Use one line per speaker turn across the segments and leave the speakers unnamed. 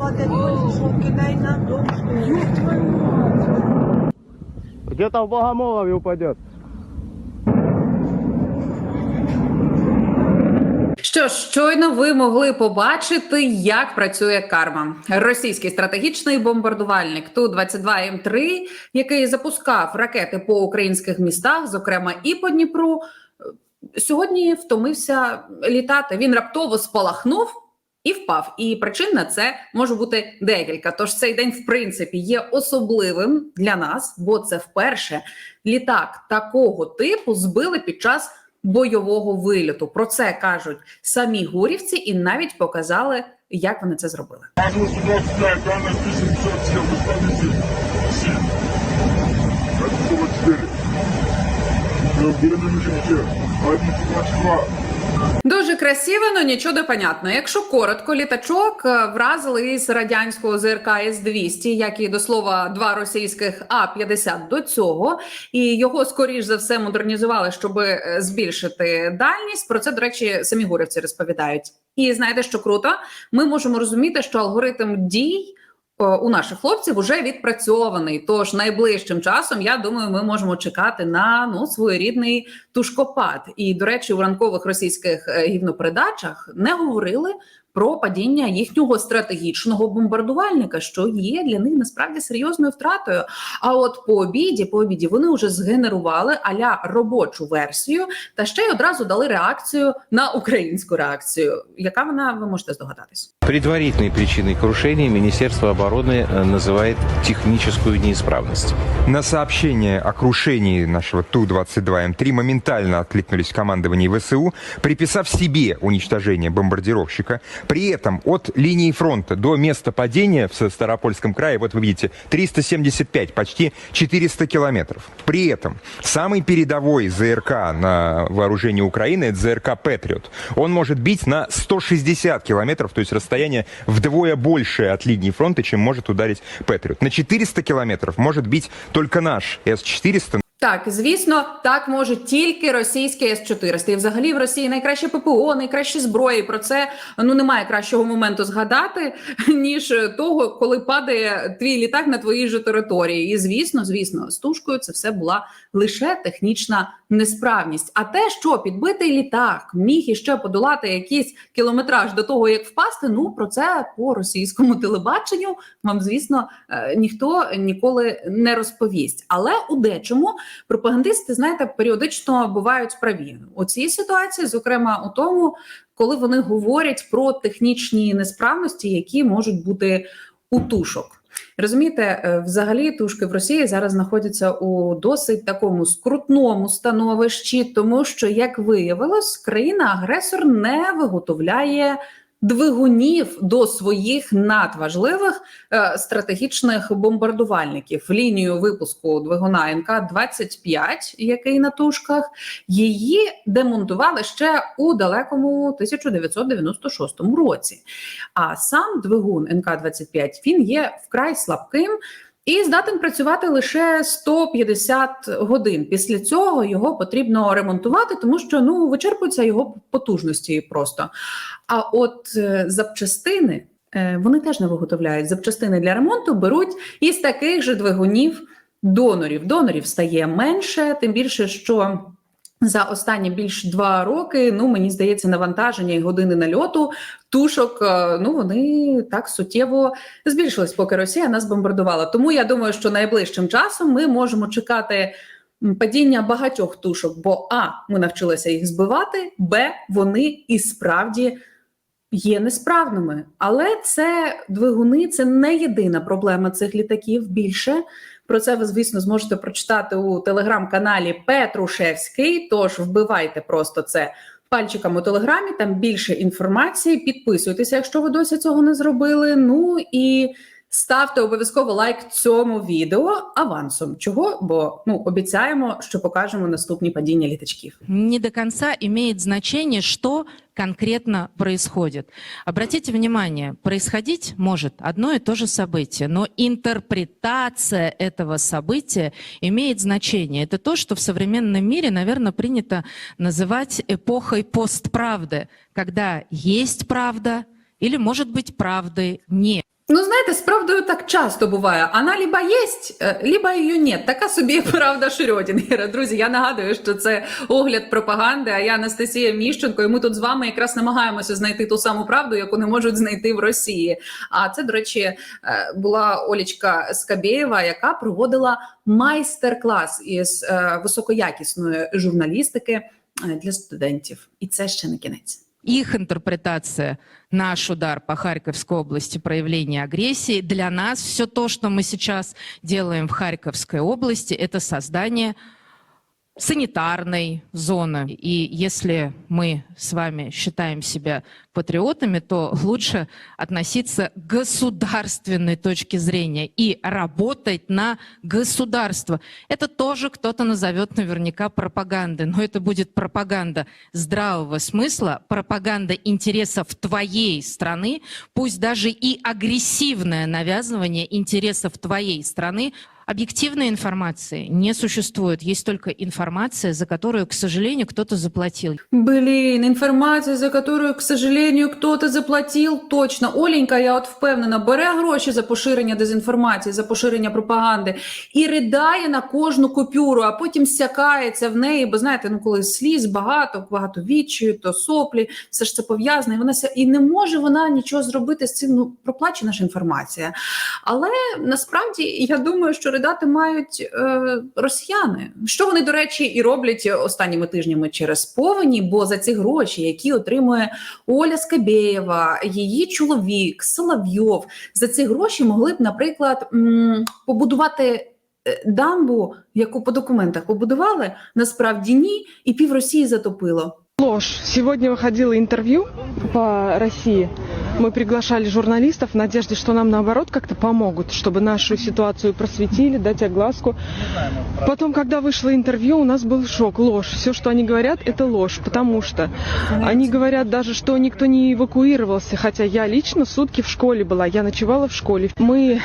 хочешь, он кидай на ли?
Где-то в Богомолове упадет.
Що ж, щойно ви могли побачити, як працює карма. Російський стратегічний бомбардувальник Ту-22М3, який запускав ракети по українських містах, зокрема і по Дніпру, сьогодні втомився літати. Він раптово спалахнув. І впав, і причин на це може бути декілька. Тож цей день, в принципі, є особливим для нас, бо це вперше літак такого типу збили під час бойового вильоту. Про це кажуть самі гурівці, і навіть показали, як вони це зробили.
Ангел 125, дальность 1057, вы ставите 7. Это 44. В перемежите 122.
Дуже красиво, але нічого не понятно. Якщо коротко, літачок е, вразили із радянського ЗРК С-200, як і до слова два російських А-50 до цього, і його скоріш за все модернізували, щоб е, збільшити дальність. Про це, до речі, самі гурівці розповідають. І знаєте, що круто? Ми можемо розуміти, що алгоритм дій. Е, У наших хлопців вже відпрацьований. Тож найближчим часом я думаю, ми можемо чекати на ну своєрідний тушкопад. І до речі, у ранкових російських е, гівнопередачах не говорили про падіння їхнього стратегічного бомбардувальника, що є для них насправді серйозною втратою. А от по обіді, по обіді вони вже згенерували аля робочу версію, та ще й одразу дали реакцію на українську реакцію. Яка вона ви можете здогадатись?
Предварительной причиной крушения Министерство обороны э, называет техническую неисправность.
На сообщение о крушении нашего Ту-22М3 моментально откликнулись в командовании ВСУ, приписав себе уничтожение бомбардировщика. При этом от линии фронта до места падения в Старопольском крае, вот вы видите, 375, почти 400 километров. При этом самый передовой ЗРК на вооружении Украины, это ЗРК «Патриот», он может бить на 160 километров, то есть расстояние вдвое большее от линии фронта, чем может ударить «Патриот». На 400 километров может бить только наш С-400,
Так, звісно, так може тільки російські С-400. І взагалі в Росії найкраще ППО, найкращі зброї. Про це ну немає кращого моменту згадати, ніж того, коли падає твій літак на твоїй же території. І звісно, звісно, з тушкою це все була лише технічна несправність. А те, що підбитий літак міг іще подолати якийсь кілометраж до того, як впасти. Ну про це по російському телебаченню вам, звісно, е, ніхто ніколи не розповість. Але у дечому пропагандисти, знаєте, періодично бувають праві у цій ситуації, зокрема у тому, коли вони говорять про технічні несправності, які можуть бути у тушок. Розумієте, е, взагалі тушки в Росії зараз знаходяться у досить такому скрутному становищі, тому що, як виявилось, країна-агресор не виготовляє двигунів до своїх надважливих е, стратегічних бомбардувальників. Лінію випуску двигуна НК 25 який на тушках, її демонтували ще у далекому 1996 році. А сам двигун НК 25 він є вкрай слабким. І здатен працювати лише 150 годин. Після цього його потрібно ремонтувати, тому що ну вичерпуються його потужності просто. А от е, запчастини е, вони теж не виготовляють. Запчастини для ремонту беруть із таких же двигунів донорів. Донорів стає менше, тим більше, що за останні більш два роки, ну мені здається, навантаження і години нальоту тушок. е, Ну вони так суттєво збільшились, поки Росія нас бомбардувала. Тому я думаю, що найближчим часом ми можемо чекати. Падіння багатьох тушок, бо а ми навчилися їх збивати, б вони і справді є несправними. Але це двигуни це не єдина проблема цих літаків. Більше про це ви, звісно, зможете прочитати у телеграм-каналі Петрушевський. Тож вбивайте просто це пальчиком у телеграмі. Там більше інформації. Підписуйтеся, якщо ви досі цього не зробили. Ну і ставте обов'язково лайк цьому відео авансом. Чого? Бо ну обіцяємо, що покажемо наступні падіння літачків.
не до конца имеет значение, что конкретно происходит. Обратите внимание, происходить может одно и то же событие, но интерпретация этого события имеет значение. Это то, что в современном мире, наверное, принято называть эпохой постправды, когда есть правда или, может быть, правды нет.
Ну, знаєте, з правдою так часто буває. Вона либо єсть, е, либо її нет. Така собі правда Шрёдінгера. Друзі, я нагадую, що це огляд пропаганди. А я Анастасія Міщенко. І ми тут з вами якраз намагаємося знайти ту саму правду, яку не можуть знайти в Росії. А це, до речі, е, була Олічка Скабєєва, яка проводила майстер-клас із е, високоякісної журналістики е, для студентів. І це ще не кінець.
Их интерпретация, наш удар по Харьковской области, проявление агрессии, для нас все то, что мы сейчас делаем в Харьковской области, это создание санитарной зоны. И если мы с вами считаем себя патриотами, то лучше относиться к государственной точке зрения и работать на государство. Это тоже кто-то назовет наверняка пропагандой, но это будет пропаганда здравого смысла, пропаганда интересов твоей страны, пусть даже и агрессивное навязывание интересов твоей страны, Объективной информации не существует. Есть только информация, за которую, к сожалению, кто-то заплатил.
Блін, інформація, за которую, к сожалению, кто-то заплатив. Точно. Оленька, я от впевнена, бере гроші за поширення дезінформації, за поширення пропаганди і ридає на кожну купюру, а потім сякається в неї. Бо знаєте, ну коли сліз багато, багато відчую, то соплі, все ж це пов'язане. Вона ся і не може вона нічого зробити з цим. Ну проплачена ж інформація. Але насправді я думаю, що ридати мають е, росіяни. Що вони, до речі, і роблять останніми тижнями через повені, бо за ці гроші, які отримує Оля Скабєєва, її чоловік, Соловйов, за ці гроші могли б, наприклад, м, побудувати. е, Дамбу, яку по документах побудували, насправді ні, і пів Росії затопило.
Ложь. Сегодня выходило интервью по России. Мы приглашали журналистов в надежде, что нам наоборот как-то помогут, чтобы нашу ситуацию просветили, дать огласку. Потом, когда вышло интервью, у нас был шок, ложь. Все, что они говорят, это ложь, потому что они говорят даже, что никто не эвакуировался, хотя я лично сутки в школе была, я ночевала в школе. Мы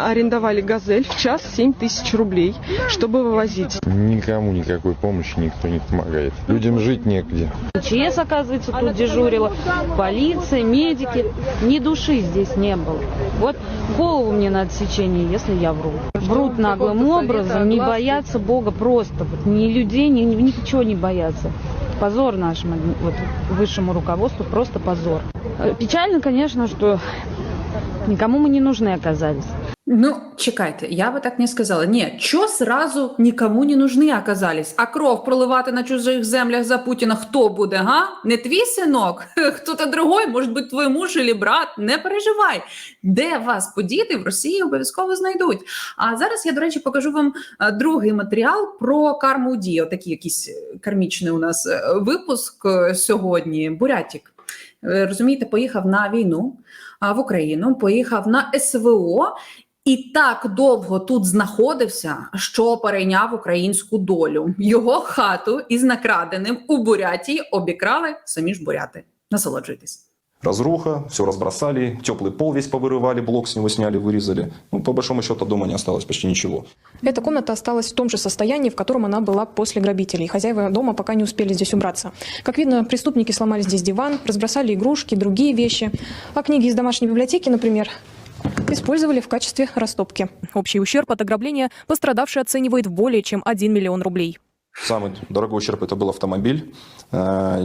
арендовали «Газель» в час 7 тысяч рублей, чтобы вывозить.
Никому никакой помощи никто не помогает. Людям жить негде.
ЧС, оказывается, тут дежурила, полиция, медики. Ни души здесь не было. Вот голову мне на отсечение, если я вру. Врут наглым образом, не боятся Бога просто. Вот ни людей, ни, ни- ничего не боятся. Позор нашему вот, высшему руководству, просто позор. Э, Печально, конечно, что никому мы не нужны оказались.
Ну, чекайте, я би так не сказала. Ні, що сразу нікому не нужны оказались? А кров проливати на чужих землях за Путіна хто буде, га? Не твій синок? Хто-то другой, може бути твій муж или брат? Не переживай. Де вас подіти в Росії обов'язково знайдуть. А зараз я, до речі, покажу вам е, другий матеріал про карму Ді. Отакий якийсь е, кармічний у нас е, випуск сьогодні. Бурятік. Розумієте, поїхав на війну в Україну, поїхав на СВО і так довго тут знаходився, що перейняв українську долю. Його хату із накраденим у Бурятії обікрали самі ж буряти. Насолоджуйтесь.
разруха, все разбросали, теплый пол весь повырывали, блок с него сняли, вырезали. Ну, по большому счету, дома не осталось почти ничего.
Эта комната осталась в том же состоянии, в котором она была после грабителей. Хозяева дома пока не успели здесь убраться. Как видно, преступники сломали здесь диван, разбросали игрушки, другие вещи. А книги из домашней библиотеки, например, использовали в качестве растопки.
Общий ущерб от ограбления пострадавший оценивает в более чем 1 миллион рублей.
Самый дорогой ущерб это был автомобиль, э,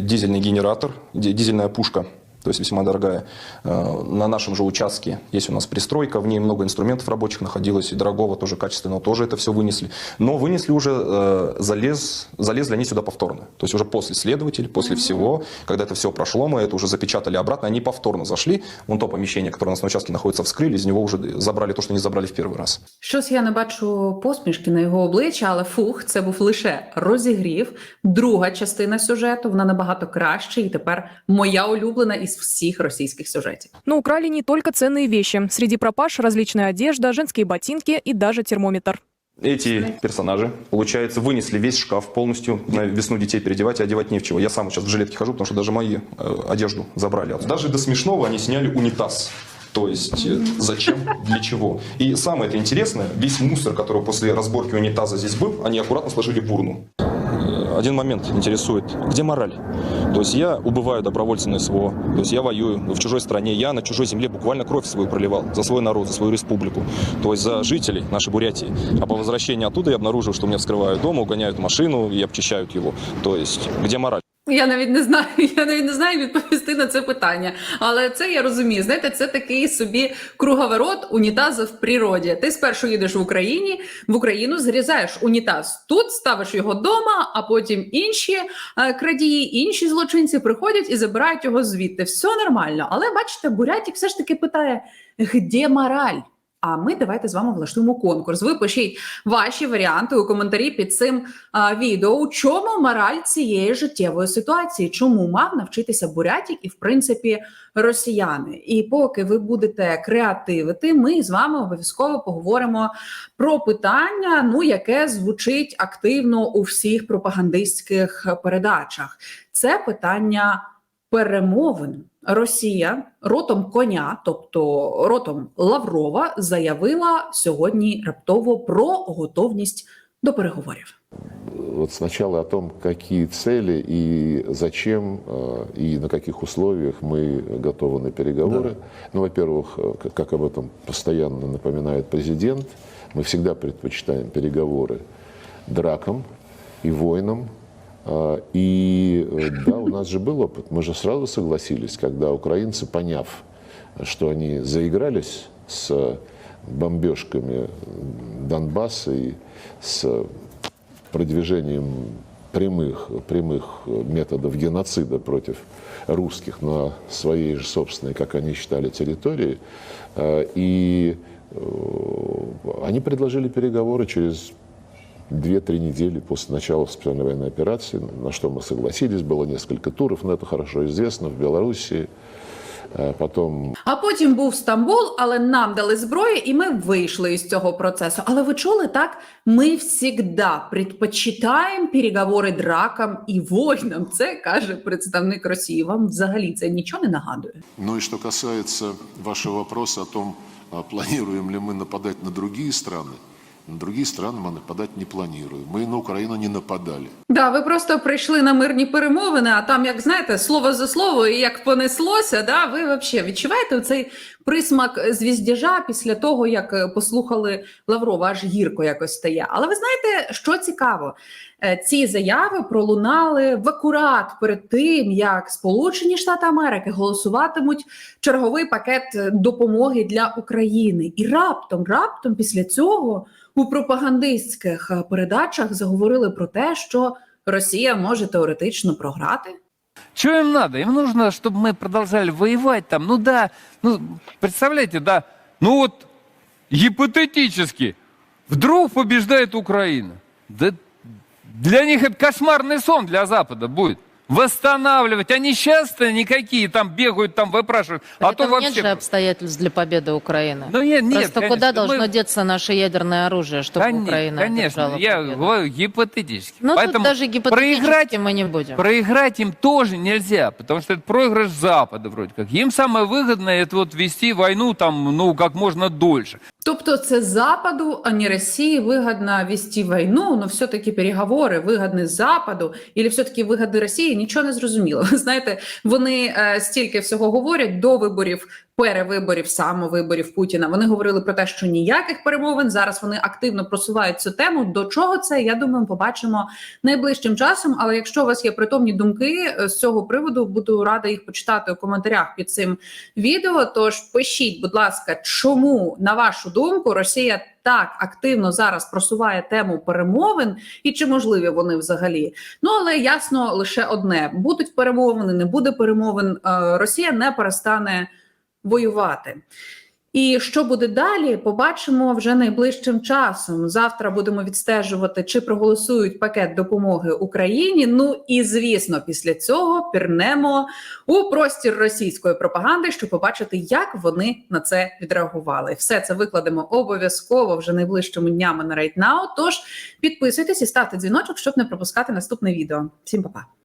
дизельный генератор, ди- дизельная пушка. То есть весьма дорогая. Э, На нашем же участке есть у нас пристройка, в ней много инструментов рабочих находилось, и дорогого, тоже качественного, тоже это все вынесли. Но вынесли уже, э, залез, залезли они сюда повторно. То есть уже после следователей, после всего, когда это все прошло, мы это уже запечатали обратно, они повторно зашли, вон то помещение, которое у нас на участке находится, вскрыли, из него уже забрали то, что не забрали в первый раз.
Щось я не бачу посмішки на його обличчя, але фух, це був лише розігрів. Друга частина сюжету вона набагато краще, і тепер моя улюблена із всіх російських сюжетів.
Но украли не только ценные вещи. Среди пропаж различная одежда, женские ботинки и даже термометр.
Эти персонажи, получается, вынесли весь шкаф полностью. На весну детей переодевать и одевать не в чего. Я сам сейчас в жилетке хожу, потому что даже мою э, одежду забрали. Даже до смешного они сняли унитаз. То есть э, зачем, для чего. И самое это интересное, весь мусор, который после разборки унитаза здесь был, они аккуратно сложили в урну. Один момент интересует. Где мораль? То есть я убываю добровольцем на СВО, то есть я воюю в чужой стране, я на чужой земле буквально кровь свою проливал за свой народ, за свою республику, то есть за жителей нашей Бурятии. А по возвращении оттуда я обнаружил, что меня вскрывают дома, угоняют машину и обчищают его. То есть где мораль?
Я навіть не знаю, я навіть не знаю відповісти на це питання. Але це я розумію. Знаєте, це такий собі круговорот унітаза в природі. Ти спершу їдеш в Україні, в Україну зрізаєш унітаз тут, ставиш його вдома, а потім інші е, крадії, інші злочинці приходять і забирають його звідти. Все нормально. Але бачите, Бурятік все ж таки питає: де мораль? А ми давайте з вами влаштуємо конкурс. Ви пишіть ваші варіанти у коментарі під цим а, відео. У чому мораль цієї життєвої ситуації? Чому мав навчитися бурятік і, в принципі, росіяни? І поки ви будете креативити, ми з вами обов'язково поговоримо про питання, ну яке звучить активно у всіх пропагандистських передачах. Це питання перемовин. Росія ротом коня, тобто ротом Лаврова, заявила сьогодні раптово про готовність до переговорів.
Вот сначала о том, какие цели и зачем э, и на каких условиях мы готовы на переговоры. Ну, во-первых, э, как- как об этом постоянно напоминает президент, мы всегда предпочитаем переговоры дракам и войнам. А, И э, да, у нас же был опыт. Мы же сразу согласились, когда украинцы, поняв, что они заигрались с бомбежками Донбасса и с продвижением прямых, прямых методов геноцида против русских на своей же собственной, как они считали, территории. Э, И э, они предложили переговоры через 2-3 недели после начала специальной военной операции, на что мы согласились. Было несколько туров, но это хорошо известно в Белоруссии. Э, Потом
А потім був Стамбул, але нам дали зброю, і ми вийшли із цього процесу. Але ви чули так? Ми завжди предпочитаємо переговори дракам і воїнам. Це каже представник Росії. Вам взагалі це нічого не нагадує?
Ну и что касается вашего вопроса о том, а планируем ли мы нападать на другие страны, на другие страны мы нападать не планируем. Мы на Украину не нападали.
Да, ви просто прийшли на мирні перемовини, а там, як знаєте, слово за слово, і як понеслося, да, ви взагалі відчуваєте цей присмак звіздяжа після того, як е, послухали Лаврова, аж гірко якось стає. Але ви знаєте, що цікаво? Е, Ці заяви пролунали в акурат перед тим, як Сполучені Штати Америки голосуватимуть черговий пакет е, допомоги для України. І раптом, раптом після цього у пропагандистських передачах заговорили про те, що Росія може теоретично програти.
Что им надо? Им нужно, чтобы мы продолжали воевать там. Ну да, ну представляете, да, ну вот гипотетически вдруг побеждает Украина. Да для них это кошмарный сон для Запада будет. Восстанавливать. Они часто никакие там бегают, там выпрашивают. А то
Поэтому
вообще...
нет же обстоятельств для победы Украины.
Ну нет, нет,
Просто
конечно.
куда должно
Мы-
деться наше ядерное оружие, чтобы
Кон-
Украина
Конечно,
одержала
я
победу?
говорю гипотетически.
Ну,
Поэтому
тут даже гипотетически
проиграть
мы не будем.
Проиграть им тоже нельзя, потому что это проигрыш Запада вроде как. Им самое выгодное это вот вести войну там, ну, как можно дольше.
Тобто це Западу, а не Росії вигідно вести війну, но все-таки переговори вигідні Западу, і все-таки вигоди Росії, нічого не зрозуміло. Ви знаєте, вони е, стільки всього говорять до виборів, перевиборів, самовиборів Путіна. Вони говорили про те, що ніяких перемовин. Зараз вони активно просувають цю тему. До чого це? Я думаю, побачимо найближчим часом. Але якщо у вас є притомні думки е, з цього приводу, буду рада їх почитати у коментарях під цим відео. Тож пишіть, будь ласка, чому на вашу думку Росія так активно зараз просуває тему перемовин, і чи можливі вони взагалі? Ну але ясно лише одне: будуть перемовини, не буде перемовин. е, Росія не перестане воювати. І що буде далі, побачимо вже найближчим часом. Завтра будемо відстежувати, чи проголосують пакет допомоги Україні. Ну і звісно, після цього пірнемо у простір російської пропаганди, щоб побачити, як вони на це відреагували. Все це викладемо обов'язково вже найближчими днями на Right Now. Тож підписуйтесь і ставте дзвіночок, щоб не пропускати наступне відео. Всім па-па!